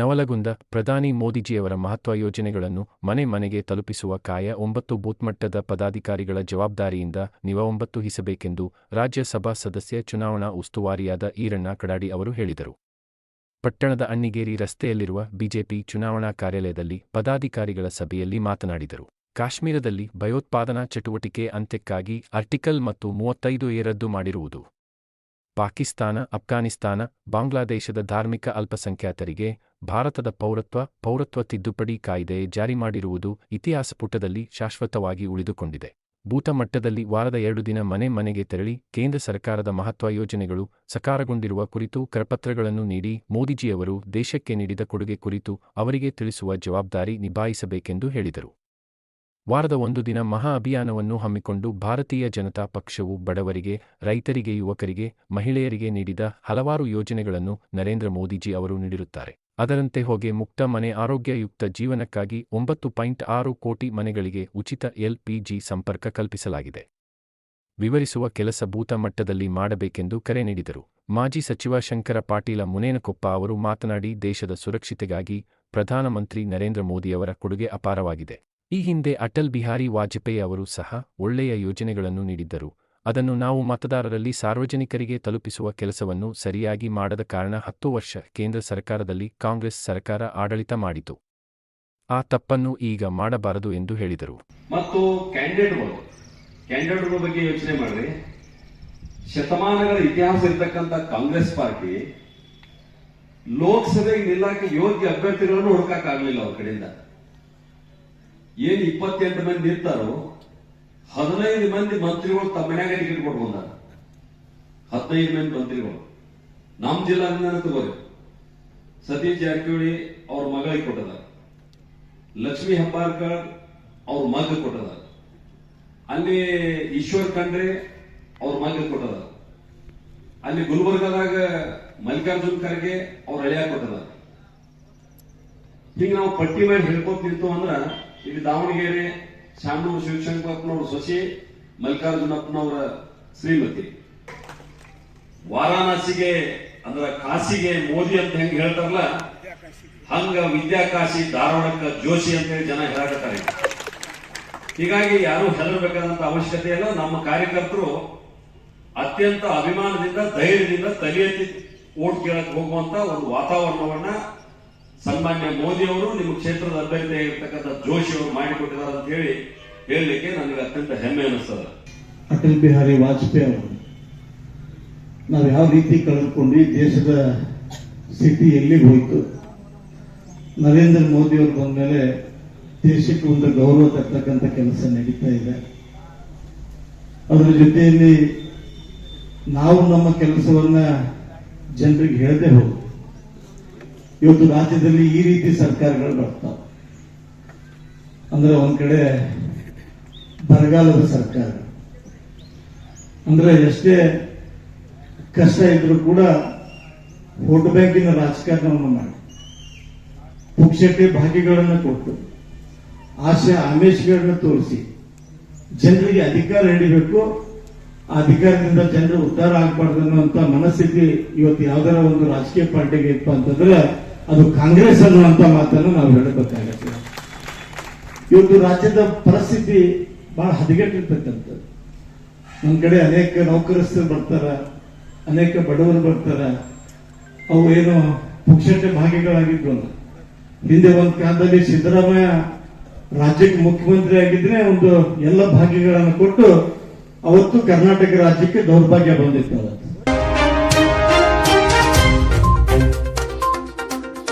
ನವಲಗುಂದ ಪ್ರಧಾನಿ ಮೋದಿಜಿಯವರ ಮಹತ್ವ ಯೋಜನೆಗಳನ್ನು ಮನೆ ಮನೆಗೆ ತಲುಪಿಸುವ ಕಾಯ ಒಂಬತ್ತು ಬೂತ್ಮಟ್ಟದ ಪದಾಧಿಕಾರಿಗಳ ಜವಾಬ್ದಾರಿಯಿಂದ ನಿವಒಂಬತ್ತು ಹಿಸಬೇಕೆಂದು ರಾಜ್ಯಸಭಾ ಸದಸ್ಯ ಚುನಾವಣಾ ಉಸ್ತುವಾರಿಯಾದ ಈರಣ್ಣ ಕಡಾಡಿ ಅವರು ಹೇಳಿದರು. ಪಟ್ಟಣದ ಅಣ್ಣಿಗೇರಿ ರಸ್ತೆಯಲ್ಲಿರುವ ಬಿಜೆಪಿ ಚುನಾವಣಾ ಕಾರ್ಯಾಲಯದಲ್ಲಿ ಪದಾಧಿಕಾರಿಗಳ ಸಭೆಯಲ್ಲಿ ಮಾತನಾಡಿದರು. ಕಾಶ್ಮೀರದಲ್ಲಿ ಭಯೋತ್ಪಾದನಾ ಚಟುವಟಿಕೆ ಅಂತ್ಯಕ್ಕಾಗಿ ಆರ್ಟಿಕಲ್ ಮತ್ತು ಮೂವತ್ತೈದು ಎ ಮಾಡಿರುವುದು. ಪಾಕಿಸ್ತಾನ, ಅಫ್ಘಾನಿಸ್ತಾನ, ಬಾಂಗ್ಲಾದೇಶದ ಧಾರ್ಮಿಕ ಅಲ್ಪಸಂಖ್ಯಾತರಿಗೆ ಭಾರತದ ಪೌರತ್ವ ಪೌರತ್ವ ತಿದ್ದುಪಡಿ ಕಾಯ್ದೆ ಜಾರಿ ಮಾಡಿರುವುದು ಇತಿಹಾಸ ಪುಟದಲ್ಲಿ ಶಾಶ್ವತವಾಗಿ ಉಳಿದುಕೊಂಡಿದೆ. ಭೂತಮಟ್ಟದಲ್ಲಿ ವಾರದ ಎರಡು ದಿನ ಮನೆ ಮನೆಗೆ ತೆರಳಿ ಕೇಂದ್ರ ಸರ್ಕಾರದ ಮಹತ್ವ ಯೋಜನೆಗಳು ಸಕಾರಗೊಂಡಿರುವ ಕುರಿತು ಕರಪತ್ರಗಳನ್ನು ನೀಡಿ ಮೋದಿಜಿಯವರು ದೇಶಕ್ಕೆ ನೀಡಿದ ಕೊಡುಗೆ ಕುರಿತು ಅವರಿಗೆ ತಿಳಿಸುವ ಜವಾಬ್ದಾರಿ ನಿಭಾಯಿಸಬೇಕೆಂದು ಹೇಳಿದರು. ವಾರದ ಒಂದು ದಿನ ಮಹಾ ಅಭಿಯಾನವನ್ನು ಹಮ್ಮಿಕೊಂಡು ಭಾರತೀಯ ಜನತಾ ಪಕ್ಷವು ಬಡವರಿಗೆ, ರೈತರಿಗೆ, ಯುವಕರಿಗೆ, ಮಹಿಳೆಯರಿಗೆ ನೀಡಿದ ಹಲವಾರು ಯೋಜನೆಗಳನ್ನು ನರೇಂದ್ರ ಮೋದಿಜಿ ಅವರು ನೀಡಿರುತ್ತಾರೆ. ಅದರಂತೆ ಹೋಗಿ ಮುಕ್ತ ಮನೆ ಆರೋಗ್ಯಯುಕ್ತ ಜೀವನಕ್ಕಾಗಿ ಒಂಬತ್ತು ಪಾಯಿಂಟ್ ಆರು ಕೋಟಿ ಮನೆಗಳಿಗೆ ಉಚಿತ ಎಲ್ಪಿಜಿ ಸಂಪರ್ಕ ಕಲ್ಪಿಸಲಾಗಿದೆ. ವಿವರಿಸುವ ಕೆಲಸ ಭೂತ ಮಟ್ಟದಲ್ಲಿ ಮಾಡಬೇಕೆಂದು ಕರೆ ನೀಡಿದರು. ಮಾಜಿ ಸಚಿವ ಶಂಕರ ಪಾಟೀಲ ಮುನೇನಕೊಪ್ಪ ಅವರು ಮಾತನಾಡಿ, ದೇಶದ ಸುರಕ್ಷತೆಗಾಗಿ ಪ್ರಧಾನಮಂತ್ರಿ ನರೇಂದ್ರ ಮೋದಿಯವರ ಕೊಡುಗೆ ಅಪಾರವಾಗಿದೆ. ಈ ಹಿಂದೆ ಅಟಲ್ ಬಿಹಾರಿ ವಾಜಪೇಯಿ ಅವರು ಸಹ ಒಳ್ಳೆಯ ಯೋಜನೆಗಳನ್ನು ನೀಡಿದ್ದರು. ಅದನ್ನು ನಾವು ಮತದಾರರಲ್ಲಿ ಸಾರ್ವಜನಿಕರಿಗೆ ತಲುಪಿಸುವ ಕೆಲಸವನ್ನು ಸರಿಯಾಗಿ ಮಾಡದ ಕಾರಣ ಹತ್ತು ವರ್ಷ ಕೇಂದ್ರ ಸರ್ಕಾರದಲ್ಲಿ ಕಾಂಗ್ರೆಸ್ ಸರ್ಕಾರ ಆಡಳಿತ ಮಾಡಿತು. ಆ ತಪ್ಪನ್ನು ಈಗ ಮಾಡಬಾರದು ಎಂದು ಹೇಳಿದರು. ಮತ್ತು ಬಗ್ಗೆ ಯೋಚನೆ ಮಾಡ್ರಿ. ಶತಮಾನಗಳ ಇತಿಹಾಸ ಇರತಕ್ಕಂಥ ಕಾಂಗ್ರೆಸ್ ಪಾರ್ಟಿ ಲೋಕಸಭೆಗೆ ನಿಲ್ಲಕ್ಕೆ ಯೋಗ್ಯ ಅಭ್ಯರ್ಥಿಗಳನ್ನು ಹುಡುಕಾಗಲಿಲ್ಲ ಅವ್ರ ಕಡೆಯಿಂದ. ಏನ್ ಇಪ್ಪತ್ತೆಂಟು ಮಂದಿ ಇರ್ತಾರೋ ಹದಿನೈದು ಮಂದಿ ಮಂತ್ರಿಗಳು ತಮ್ಮ ಮನ್ಯಾಗ ಟಿಕೆಟ್ ಕೊಟ್ಕೊಂಡಾರ ಹದಿನೈದು ಮಂದಿ ಮಂತ್ರಿಗಳು. ನಮ್ಮ ಜಿಲ್ಲಾ ತಗೋರಿ. ಸತೀಶ್ ಜಾರಕಿಹೊಳಿ ಅವ್ರ ಮಗಳಿಗೆ ಕೊಟ್ಟದ. ಲಕ್ಷ್ಮೀ ಹೆಬ್ಬಾರ್ಕರ್ ಅವ್ರ ಮಗ ಕೊಟ್ಟದ. ಅಲ್ಲಿ ಈಶ್ವರ್ ಖಂಡ್ರೆ ಅವ್ರ ಮಗ ಕೊಟ್ಟದ. ಅಲ್ಲಿ ಗುಲ್ಬರ್ಗದಾಗ ಮಲ್ಲಿಕಾರ್ಜುನ್ ಖರ್ಗೆ ಅವ್ರ ಹಳೆಯ ಕೊಟ್ಟದ. ಹಿಂಗ ನಾವು ಪಟ್ಟಿ ಮಾಡಿ ಹೇಳ್ಕೊತ ನಿಂತು ಅಂದ್ರ ಇಲ್ಲಿ ದಾವಣಗೆರೆ, ಶಾಮನೂರು ಶಿವಶಂಕರಪ್ಪನವ್ರ ಸೊಸೆ, ಮಲ್ಲಿಕಾರ್ಜುನಪ್ಪನವರ ಶ್ರೀಮತಿ. ವಾರಾಣಸಿಗೆ ಅಂದ್ರ ಕಾಶಿಗೆ ಮೋದಿ ಅಂತ ಹೆಂಗ್ ಹೇಳ್ತಾರಲ್ಲ? ಹಂಗ ವಿದ್ಯಾಕಾಶಿ ಧಾರವಾಡಕ್ಕ ಜೋಶಿ ಅಂತ ಹೇಳಿ ಜನ ಹೇಳಕತ್ತಾರೆ ಹೀಗಾಗಿ ಯಾರು ಹೆದರ್ಬೇಕಾದಂತ ಅವಶ್ಯಕತೆ ಇಲ್ಲ. ನಮ್ಮ ಕಾರ್ಯಕರ್ತರು ಅತ್ಯಂತ ಅಭಿಮಾನದಿಂದ, ಧೈರ್ಯದಿಂದ ತಲೆ ಎತ್ತಿ ಓಟ್ ಕೇಳಕ್ ಹೋಗುವಂತ ಒಂದು ವಾತಾವರಣವನ್ನ ಸನ್ಮಾನ್ಯ ಮೋದಿ ಅವರು ನಿಮ್ಮ ಕ್ಷೇತ್ರದ ಅಭ್ಯರ್ಥಿ ಆಗಿರ್ತಕ್ಕಂಥ ಜೋಶಿ ಅವರು ಮಾಡಿಕೊಟ್ಟಿದ್ದಾರೆ ಅಂತ ಹೇಳಿ ಹೇಳಲಿಕ್ಕೆ ನನಗೆ ಅತ್ಯಂತ ಹೆಮ್ಮೆ ಅನಿಸ್ತದೆ. ಅಟಲ್ ಬಿಹಾರಿ ವಾಜಪೇಯಿ ಅವರು, ನಾವು ಯಾವ ರೀತಿ ಕಳೆದುಕೊಂಡ್ವಿ ದೇಶದ ಸ್ಥಿತಿ ಎಲ್ಲಿಗೆ ಹೋಯಿತು? ನರೇಂದ್ರ ಮೋದಿ ಅವರು ಬಂದ್ಮೇಲೆ ದೇಶಕ್ಕೆ ಒಂದು ಗೌರವ ತರ್ತಕ್ಕಂಥ ಕೆಲಸ ನಡೀತಾ ಇದೆ. ಅದರ ಜೊತೆಯಲ್ಲಿ ನಾವು ನಮ್ಮ ಕೆಲಸವನ್ನ ಜನರಿಗೆ ಹೇಳದೆ ಹೋಗಿ ಇವತ್ತು ರಾಜ್ಯದಲ್ಲಿ ಈ ರೀತಿ ಸರ್ಕಾರಗಳು ಬರ್ತಾವೆ. ಅಂದ್ರೆ ಒಂದ್ ಕಡೆ ಬರಗಾಲದ ಸರ್ಕಾರ. ಅಂದ್ರೆ ಎಷ್ಟೇ ಕಷ್ಟ ಇದ್ರು ಕೂಡ ವೋಟ್ ಬ್ಯಾಂಕಿನ ರಾಜಕಾರಣವನ್ನು ಮಾಡಿ. ಪುಕ್ಷಕ್ಕೆ ಭಾಗ್ಯಗಳನ್ನು ಕೊಟ್ಟು, ಆಶೆ ಆಮೇಶಗಳನ್ನ ತೋರಿಸಿ, ಜನರಿಗೆ ಅಧಿಕಾರ ಹಿಡಿಬೇಕು, ಆ ಅಧಿಕಾರದಿಂದ ಜನರು ಉದ್ಧಾರ ಆಗ್ಬಾರ್ದು ಅನ್ನುವಂತ ಮನಸ್ಥಿತಿ ಇವತ್ತು ಯಾವ್ದಾರ ಒಂದು ರಾಜಕೀಯ ಪಾರ್ಟಿಗೆ ಇತ್ತು ಅಂತಂದ್ರೆ ಅದು ಕಾಂಗ್ರೆಸ್ ಅನ್ನುವಂತ ಮಾತನ್ನು ನಾವು ಹೇಳಬೇಕಾಗತ್ತೆ ಇವತ್ತು ರಾಜ್ಯದ ಪರಿಸ್ಥಿತಿ ಬಹಳ ಹದಗೆಟ್ಟಿರ್ತಕ್ಕಂಥದ್ದು. ನಮ್ಮ ಕಡೆ ಅನೇಕ ನೌಕರಸ್ಥರು ಬರ್ತಾರ, ಅನೇಕ ಬಡವರು ಬರ್ತಾರ. ಅವು ಏನು ಪುಕ್ಷಟೆ ಭಾಗಿಗಳಾಗಿದ್ರು. ಹಿಂದೆ ಒಂದು ಕಾಲದಲ್ಲಿ ಸಿದ್ದರಾಮಯ್ಯ ರಾಜ್ಯಕ್ಕೆ ಮುಖ್ಯಮಂತ್ರಿ ಆಗಿದ್ರೆ ಒಂದು ಎಲ್ಲ ಭಾಗ್ಯಗಳನ್ನು ಕೊಟ್ಟು ಅವತ್ತು ಕರ್ನಾಟಕ ರಾಜ್ಯಕ್ಕೆ ದೌರ್ಭಾಗ್ಯ ಬಂದಿತ್ತು ಅವತ್ತು.